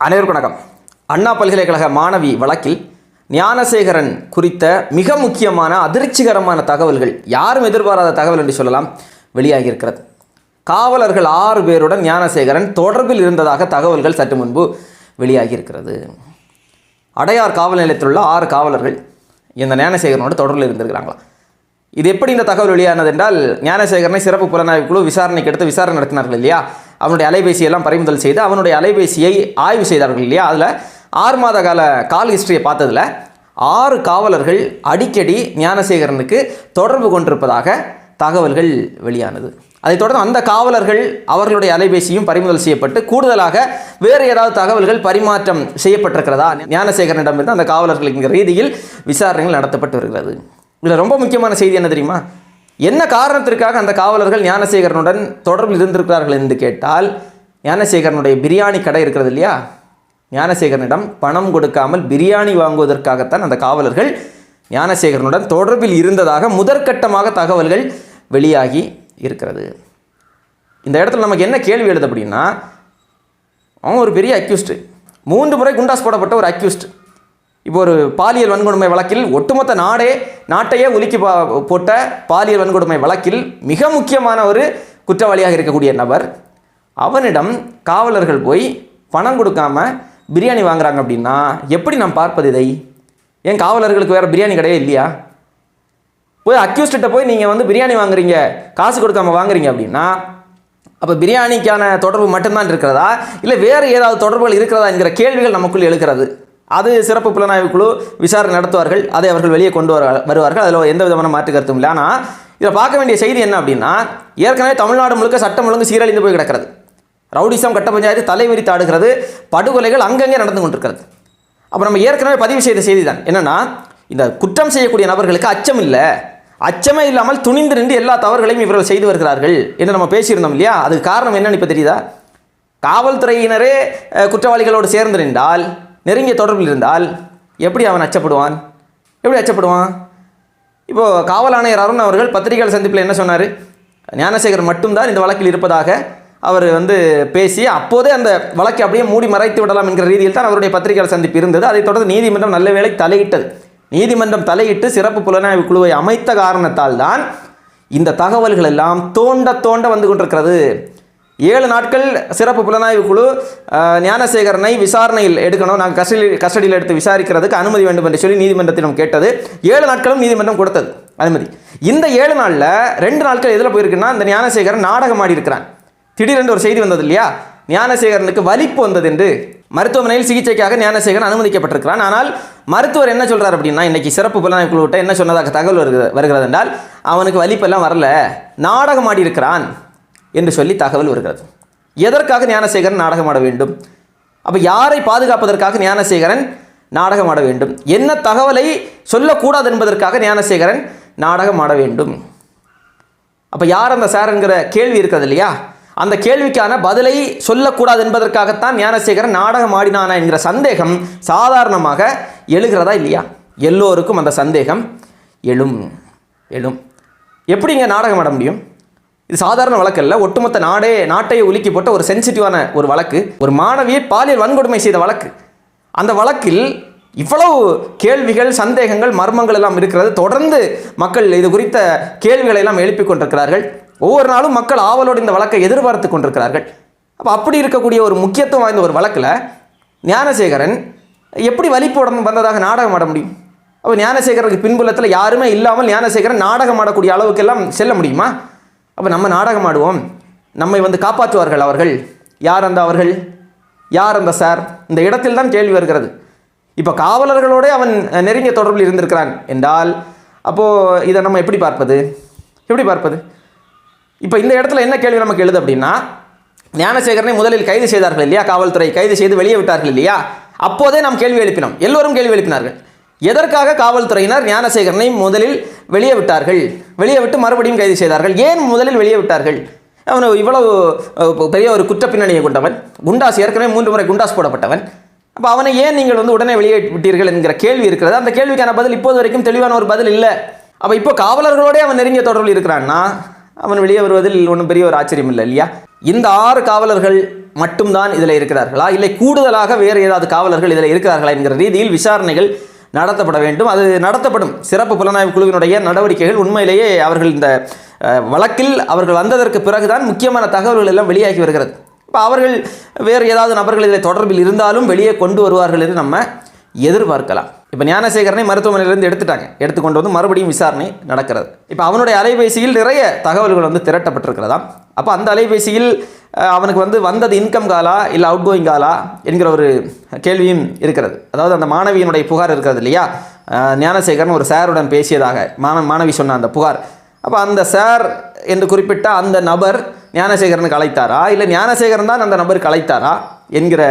அனைவருக்கும் வணக்கம். அண்ணா பல்கலைக்கழக மாணவி வழக்கில் ஞானசேகரன் குறித்த மிக முக்கியமான அதிர்ச்சிகரமான தகவல்கள் யாரும் எதிர்பாராத தகவல் என்று சொல்லலாம் வெளியாகியிருக்கிறது. காவலர்கள் ஆறு பேருடன் ஞானசேகரன் தொடர்பில் இருந்ததாக தகவல்கள் சற்று முன்பு வெளியாகியிருக்கிறது. அடையார் காவல் நிலையத்தில் உள்ள ஆறு காவலர்கள் இந்த ஞானசேகரனோட தொடர்பில் இருந்திருக்கிறாங்களா? இது எப்படி இந்த தகவல் வெளியானது என்றால் ஞானசேகரனை சிறப்பு புலனாய்வு குழு விசாரணைக்கு எடுத்து விசாரணை நடத்தினார்கள் இல்லையா? அவனுடைய அலைபேசியெல்லாம் பறிமுதல் செய்து அவனுடைய அலைபேசியை ஆய்வு செய்தார்கள் இல்லையா? அதில் ஆறு மாத கால கால் ஹிஸ்டரியை பார்த்ததில் ஆறு காவலர்கள் அடிக்கடி ஞானசேகரனுக்கு தொடர்பு கொண்டிருப்பதாக தகவல்கள் வெளியானது. அதைத் தொடர்ந்து அந்த காவலர்கள் அவர்களுடைய அலைபேசியும் பறிமுதல் செய்யப்பட்டு கூடுதலாக வேறு ஏதாவது தகவல்கள் பரிமாற்றம் செய்யப்பட்டிருக்கிறதா? ஞானசேகரனிடமிருந்து அந்த காவலர்களின் ரீதியில் விசாரணைகள் நடத்தப்பட்டு வருகிறது. இதில் ரொம்ப முக்கியமான செய்தி என்ன தெரியுமா? என்ன காரணத்திற்காக அந்த காவலர்கள் ஞானசேகரனுடன் தொடர்பில் இருந்திருக்கிறார்கள் என்று கேட்டால் ஞானசேகரனுடைய பிரியாணி கடை இருக்கிறது இல்லையா? ஞானசேகரனிடம் பணம் கொடுக்காமல் பிரியாணி வாங்குவதற்காகத்தான் அந்த காவலர்கள் ஞானசேகரனுடன் தொடர்பில் இருந்ததாக முதற்கட்டமாக தகவல்கள் வெளியாகி இருக்கிறது. இந்த இடத்துல நமக்கு என்ன கேள்வி எழுது அப்படின்னா அவன் ஒரு பெரிய அக்யூஸ்டு மூன்று முறை குண்டாஸ் போடப்பட்ட ஒரு அக்யூஸ்ட் இப்போ ஒரு பாலியல் வன்கொடுமை வழக்கில் ஒட்டுமொத்த நாடே நாட்டையே உலுக்கி பா போட்ட பாலியல் வன்கொடுமை வழக்கில் மிக முக்கியமான ஒரு குற்றவாளியாக இருக்கக்கூடிய நபர் அவனிடம் காவலர்கள் போய் பணம் கொடுக்காம பிரியாணி வாங்குறாங்க அப்படின்னா எப்படி நாம் பார்ப்பது இதை? ஏன் காவலர்களுக்கு வேறு பிரியாணி கடையே இல்லையா? போய் அக்யூஸ்ட்ட போய் நீங்கள் வந்து பிரியாணி வாங்குறீங்க காசு கொடுக்காம வாங்குறீங்க அப்படின்னா அப்போ பிரியாணிக்கான தொடர்பு மட்டும்தான் இருக்கிறதா? இல்லை வேறு ஏதாவது தொடர்புகள் இருக்கிறதா என்கிற கேள்விகள் நமக்குள் எழுக்கிறது அது சிறப்பு புலனாய்வு குழு விசாரணை நடத்துவார்கள். அதை அவர்கள் வெளியே கொண்டு வர வருவார்கள். அதில் எந்த விதமான மாற்று கருத்தும் இல்லை. ஆனால் இதில் பார்க்க வேண்டிய செய்தி என்ன அப்படின்னா ஏற்கனவே தமிழ்நாடு முழுக்க சட்டம் ஒழுங்கு சீரழிந்து போய் கிடக்கிறது. ரவுடிசம் கட்ட பஞ்சாயத்து தலைவிரித்து ஆடுகிறது படுகொலைகள் அங்கங்கே நடந்து கொண்டிருக்கிறது. அப்போ நம்ம ஏற்கனவே பதிவு செய்த செய்தி தான். என்னென்னா இந்த குற்றம் செய்யக்கூடிய நபர்களுக்கு அச்சம் இல்லை. அச்சமே இல்லாமல் துணிந்து நின்று எல்லா தவறுகளையும் இவர்கள் செய்து வருகிறார்கள் என்று நம்ம பேசியிருந்தோம் இல்லையா? அதுக்கு காரணம் என்னன்னு இப்போ தெரியுதா? காவல்துறையினரே குற்றவாளிகளோடு சேர்ந்து நின்றால் நெருங்கிய தொடர்பில் இருந்தால் எப்படி அவன் அச்சப்படுவான்? எப்படி அச்சப்படுவான்? இப்போது காவல் ஆணையர் அருண் அவர்கள் பத்திரிகையாளர் சந்திப்பில் என்ன சொன்னார்? ஞானசேகர் மட்டும்தான் இந்த வழக்கில் இருப்பதாக அவர் வந்து பேசி அப்போதே அந்த வழக்கை அப்படியே மூடி மறைத்து விடலாம் என்கிற ரீதியில் தான் அவருடைய பத்திரிகையாளர் சந்திப்பு இருந்தது. அதைத் தொடர்ந்து நீதிமன்றம் நல்ல வேளை தலையிட்டது. நீதிமன்றம் தலையிட்டு சிறப்பு புலனாய்வு குழுவை அமைத்த காரணத்தால் தான் இந்த தகவல்கள் எல்லாம் தோண்ட தோண்ட வந்து கொண்டிருக்கிறது. ஏழு நாட்கள் சிறப்பு புலனாய்வு குழு ஞானசேகரனை விசாரணையில் எடுக்கணும். நாங்கள் கஸ்டடி கஸ்டடியில் எடுத்து விசாரிக்கிறதுக்கு அனுமதி வேண்டும் என்று சொல்லி நீதிமன்றத்திடம் கேட்டது. ஏழு நாட்களும் நீதிமன்றம் கொடுத்தது. அனுமதி. இந்த ஏழு நாளில் ரெண்டு நாட்கள் எதில் போயிருக்குன்னா இந்த ஞானசேகரன் நாடகம் ஆடி இருக்கிறான் திடீரென்று ஒரு செய்தி வந்தது இல்லையா? ஞானசேகரனுக்கு வலிப்பு வந்தது என்று மருத்துவமனையில் சிகிச்சைக்காக ஞானசேகரன் அனுமதிக்கப்பட்டிருக்கிறான். ஆனால் மருத்துவர் என்ன சொல்கிறார் அப்படின்னா இன்றைக்கி சிறப்பு புலனாய்வு குழுவிட்ட என்ன சொன்னதாக தகவல் வருகிறது வருகிறது என்றால் அவனுக்கு வலிப்பெல்லாம் வரல. நாடகம் ஆடி இருக்கிறான் என்று சொல்லி தகவல் வருகிறது. எதற்காக ஞானசேகரன் நாடகம் ஆட வேண்டும்? அப்போ யாரை பாதுகாப்பதற்காக ஞானசேகரன் நாடகம் ஆட வேண்டும்? என்ன தகவலை சொல்லக்கூடாது என்பதற்காக ஞானசேகரன் நாடகம் ஆட வேண்டும்? அப்போ யார் அந்த சார்ங்கிற கேள்வி இருக்கிறது இல்லையா? அந்த கேள்விக்கான பதிலை சொல்லக்கூடாது என்பதற்காகத்தான் ஞானசேகரன் நாடகம் ஆடினானா என்கிற சந்தேகம் சாதாரணமாக எழுகிறதா இல்லையா? எல்லோருக்கும் அந்த சந்தேகம் எழும் எழும். எப்படிங்க நாடகம் ஆட முடியும்? இது சாதாரண வழக்கல்ல. ஒட்டுமொத்த நாடே நாட்டையே உலுக்கி போட்ட ஒரு சென்சிட்டிவான ஒரு வழக்கு. ஒரு மாணவியை பாலியல் வன்கொடுமை செய்த வழக்கு. அந்த வழக்கில் இவ்வளவு கேள்விகள் சந்தேகங்கள் மர்மங்கள் எல்லாம் இருக்கிறது. தொடர்ந்து மக்கள் இது குறித்த கேள்விகளை எல்லாம் எழுப்பிக் கொண்டிருக்கிறார்கள். ஒவ்வொரு நாளும் மக்கள் ஆவலோடு இந்த வழக்கை எதிர்பார்த்து கொண்டிருக்கிறார்கள். அப்போ அப்படி இருக்கக்கூடிய ஒரு முக்கியத்துவம் வாய்ந்த ஒரு வழக்கில் ஞானசேகரன் எப்படி வலிப்புடன் வந்ததாக நாடகம் ஆட முடியும்? அப்போ ஞானசேகரனுக்கு பின்புலத்தில் யாருமே இல்லாமல் ஞானசேகரன் நாடகம் ஆடக்கூடிய அளவுக்கெல்லாம் செல்ல முடியுமா? அப்போ நம்ம நாடகம் ஆடுவோம். நம்மை வந்து காப்பாற்றுவார்கள் அவர்கள். யார் அந்த அவர்கள்? யார் அந்த சார்? இந்த இடத்தில் தான் கேள்வி வருகிறது. இப்போ காவலர்களோட அவன் நெருங்கிய தொடர்பில் இருந்திருக்கிறான் என்றால் அப்போது இதை நம்ம எப்படி பார்ப்பது? எப்படி பார்ப்பது? இப்போ இந்த இடத்துல என்ன கேள்வி நமக்கு எழுது அப்படின்னா ஞானசேகரனை முதலில் கைது செய்தார்கள் இல்லையா? காவல்துறை கைது செய்து வெளியே விட்டார்கள் இல்லையா? அப்போதே நாம் கேள்வி எழுப்பினோம். எல்லோரும் கேள்வி எழுப்பினார்கள். எதற்காக காவல்துறையினர் ஞானசேகரனை முதலில் வெளியே விட்டார்கள். வெளியே விட்டு மறுபடியும் கைது செய்தார்கள். ஏன் முதலில் வெளியே விட்டார்கள்? அவன் இவ்வளவு பெரிய ஒரு குற்ற பின்னணியை கொண்டவன். குண்டாஸ் ஏற்கனவே மூன்று முறை குண்டாஸ் போடப்பட்டவன். அப்போ அவனை ஏன் நீங்கள் வந்து உடனே வெளியே விட்டீர்கள் என்கிற கேள்வி இருக்கிறது. அந்த கேள்விக்கான பதில் இப்போது வரைக்கும் தெளிவான ஒரு பதில் இல்லை. அப்போ இப்போ காவலர்களோடே அவன் நெருங்கிய தொடர்பில் இருக்கிறான்னா அவன் வெளியே வருவதில் ஒன்றும் பெரிய ஒரு ஆச்சரியம் இல்லை இல்லையா? இந்த ஆறு காவலர்கள் மட்டும்தான் இதில் இருக்கிறார்களா? இல்லை கூடுதலாக வேறு ஏதாவது காவலர்கள் இதில் இருக்கிறார்களா என்கிற ரீதியில் விசாரணைகள் நடத்தப்பட வேண்டும். அது நடத்தப்படும். சிறப்பு புலனாய்வு குழுவினுடைய நடவடிக்கைகள் உண்மையிலேயே அவர்கள் இந்த வழக்கில் அவர்கள் வந்ததற்கு பிறகுதான் முக்கியமான தகவல்கள் எல்லாம் வெளியாகி வருகிறது. இப்போ அவர்கள் வேறு ஏதாவது நபர்கள் இதில் தொடர்பில் இருந்தாலும் வெளியே கொண்டு வருவார்கள் என்று நம்ம எதிர்பார்க்கலாம். இப்போ ஞானசேகரனை மருத்துவமனையிலிருந்து எடுத்துட்டாங்க. எடுத்துக்கொண்டு வந்து மறுபடியும் விசாரணை நடக்கிறது. இப்போ அவனுடைய அலைபேசியில் நிறைய தகவல்கள் வந்து திரட்டப்பட்டிருக்கிறதாம். அப்போ அந்த அலைபேசியில் அவனுக்கு வந்து வந்தது இன்கம் காலா இல்லை அவுட் கோயிங் காலா என்கிற ஒரு கேள்வியும் இருக்கிறது. அதாவது அந்த மாணவியினுடைய புகார் இருக்கிறது இல்லையா? ஞானசேகரன் ஒரு சாருடன் பேசியதாக மாண மாணவி சொன்ன அந்த புகார். அப்போ அந்த சார் என்று குறிப்பிட்ட அந்த நபர் ஞானசேகரனுக்கு அழைத்தாரா? இல்லை ஞானசேகரன் தான் அந்த நபருக்கு அழைத்தாரா? என்கிற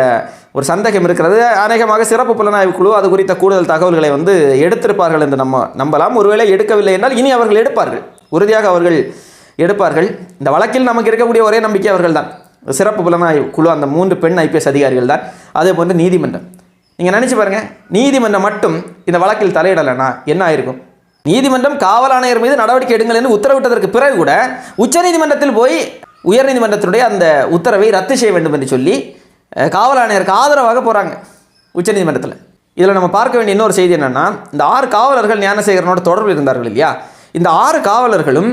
ஒரு சந்தேகம் இருக்கிறது. அநேகமாக சிறப்பு புலனாய்வு குழு அது குறித்த கூடுதல் தகவல்களை வந்து எடுத்திருப்பார்கள் என்று நம்ம நம்பலாம். ஒருவேளை எடுக்கவில்லை என்றால் இனி அவர்கள் எடுப்பார்கள். உறுதியாக அவர்கள் எடுப்பார்கள். இந்த வழக்கில் நமக்கு இருக்கக்கூடிய ஒரே நம்பிக்கை அவர்கள் தான் சிறப்பு புலனாய்வு குழு அந்த மூன்று பெண் ஐபிஎஸ் அதிகாரிகள் தான் அதே போன்று நீதிமன்றம். நீங்கள் நினச்சி பாருங்கள் நீதிமன்றம் மட்டும் இந்த வழக்கில் தலையிடலைன்னா என்ன ஆயிருக்கும்? நீதிமன்றம் காவல் ஆணையர் மீது நடவடிக்கை எடுங்கள் என்று உத்தரவிட்டதற்கு பிறகு கூட உச்சநீதிமன்றத்தில் போய் உயர்நீதிமன்றத்தினுடைய அந்த உத்தரவை ரத்து செய்ய வேண்டும் என்று சொல்லி காவல் ஆணையருக்கு ஆதரவாக போகிறாங்க உச்சநீதிமன்றத்தில் இதில் நம்ம பார்க்க வேண்டிய இன்னொரு செய்தி என்னென்னா இந்த ஆறு காவலர்கள் ஞானசேகரனோட தொடர்பில் இருந்தார்கள் இல்லையா? இந்த ஆறு காவலர்களும்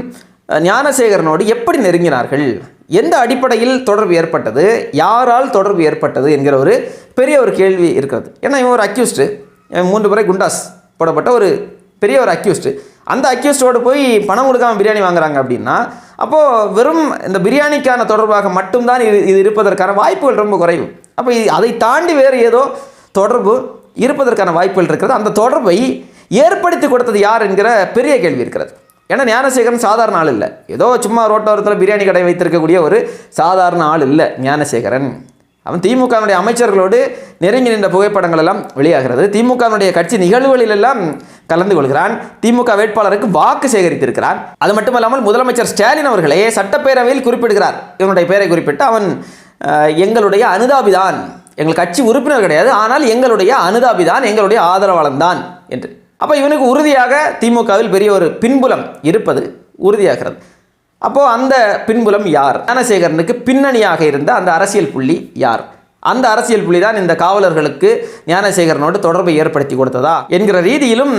ஞானசேகரனோடு எப்படி நெருங்கினார்கள்? எந்த அடிப்படையில் தொடர்பு ஏற்பட்டது? யாரால் தொடர்பு ஏற்பட்டது? என்கிற ஒரு பெரிய ஒரு கேள்வி இருக்கிறது. ஏன்னா இவன் ஒரு அக்யூஸ்டு மூன்று முறை குண்டாஸ் போடப்பட்ட ஒரு பெரிய ஒரு அக்யூஸ்டு அந்த அக்யூஸ்டோடு போய் பணம் கொடுக்காமல் பிரியாணி வாங்குறாங்க அப்படின்னா அப்போது வெறும் இந்த பிரியாணிக்கான தொடர்பாக மட்டும்தான் இது இது இருப்பதற்கான வாய்ப்புகள் ரொம்ப குறைவு. அப்போ இது- அதை தாண்டி வேறு ஏதோ தொடர்பு இருப்பதற்கான வாய்ப்புகள் இருக்கிறது. அந்த தொடர்பை ஏற்படுத்தி கொடுத்தது யார் என்கிற பெரிய கேள்வி இருக்கிறது. ஏன்னா ஞானசேகரன் சாதாரண ஆள் இல்லை. ஏதோ சும்மா ரோட்டோரத்தில் பிரியாணி கடை வைத்திருக்கக்கூடிய ஒரு சாதாரண ஆள் இல்லை ஞானசேகரன். அவன் திமுகவினுடைய அமைச்சர்களோடு நெருங்கி நின்ற புகைப்படங்கள் எல்லாம் வெளியாகிறது. திமுகவினுடைய கட்சி நிகழ்வுகளில் எல்லாம் கலந்து கொள்கிறான். திமுக வேட்பாளருக்கு வாக்கு சேகரித்திருக்கிறான். அது மட்டுமல்லாமல் முதலமைச்சர் ஸ்டாலின் அவர்களே சட்டப்பேரவையில் குறிப்பிடுகிறார். இவனுடைய பெயரை குறிப்பிட்டு அவன் எங்களுடைய அனுதாபிதான். எங்கள் கட்சி உறுப்பினர் கிடையாது ஆனால் எங்களுடைய அனுதாபிதான் எங்களுடைய ஆதரவாளன் தான் என்று. அப்போ இவனுக்கு உறுதியாக திமுகவில் பெரிய ஒரு பின்புலம் இருப்பது உறுதியாகிறது. அப்போது அந்த பின்புலம் யார்? ஞானசேகரனுக்கு பின்னணியாக இருந்த அந்த அரசியல் புள்ளி யார்? அந்த அரசியல் புள்ளி தான் இந்த காவலர்களுக்கு ஞானசேகரனோடு தொடர்பை ஏற்படுத்தி கொடுத்ததா என்கிற ரீதியிலும்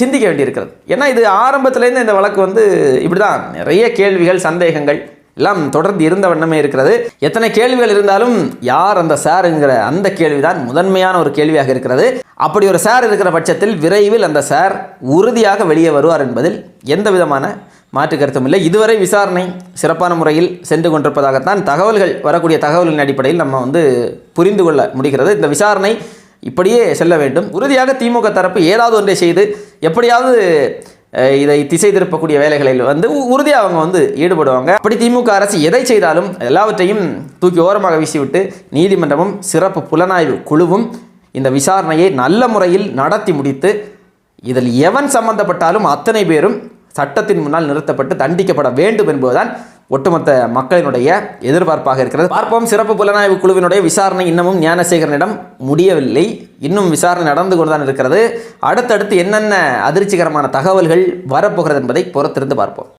சிந்திக்க வேண்டியிருக்கிறது. ஏன்னா இது ஆரம்பத்துலேருந்து இந்த வழக்கு வந்து இப்படி தான் நிறைய கேள்விகள் சந்தேகங்கள் எல்லாம் தொடர்ந்து இருந்த வண்ணமே இருக்கிறது. எத்தனை கேள்விகள் இருந்தாலும் யார் அந்த சாருங்கிற அந்த கேள்விதான் முதன்மையான ஒரு கேள்வியாக இருக்கிறது. அப்படி ஒரு சார் இருக்கிற பட்சத்தில் விரைவில் அந்த சார் உறுதியாக வெளியே வருவார் என்பதில் எந்த விதமான மாற்று கருத்தும் இல்லை. இதுவரை விசாரணை சிறப்பான முறையில் சென்று கொண்டிருப்பதாகத்தான் தகவல்கள் வரக்கூடிய தகவல்களின் அடிப்படையில் நம்ம வந்து புரிந்து கொள்ள முடிகிறது. இந்த விசாரணை இப்படியே செல்ல வேண்டும். உறுதியாக திமுக தரப்பு ஏதாவது ஒன்றை செய்து எப்படியாவது இதை திசை திருப்பக்கூடிய வேலைகளில் வந்து உறுதியாக அவங்க வந்து ஈடுபடுவாங்க. அப்படி திமுக அரசு எதை செய்தாலும் எல்லாவற்றையும் தூக்கி ஓரமாக வீசிவிட்டு நீதிமன்றமும் சிறப்பு புலனாய்வு குழுவும் இந்த விசாரணையை நல்ல முறையில் நடத்தி முடித்து இதில் எவன் சம்பந்தப்பட்டாலும் அத்தனை பேரும் சட்டத்தின் முன்னால் நிறுத்தப்பட்டு தண்டிக்கப்பட வேண்டும் என்பதுதான் ஒட்டுமொத்த மக்களினுடைய எதிர்பார்ப்பாக இருக்கிறது. பார்ப்போம். சிறப்பு புலனாய்வு குழுவினுடைய விசாரணை இன்னமும் ஞானசேகரனிடம் முடியவில்லை. இன்னும் விசாரணை நடந்து கொண்டுதான் இருக்கிறது. அடுத்தடுத்து என்னென்ன அதிர்ச்சிகரமான தகவல்கள் வரப்போகிறது என்பதை பொறுத்திருந்து பார்ப்போம்.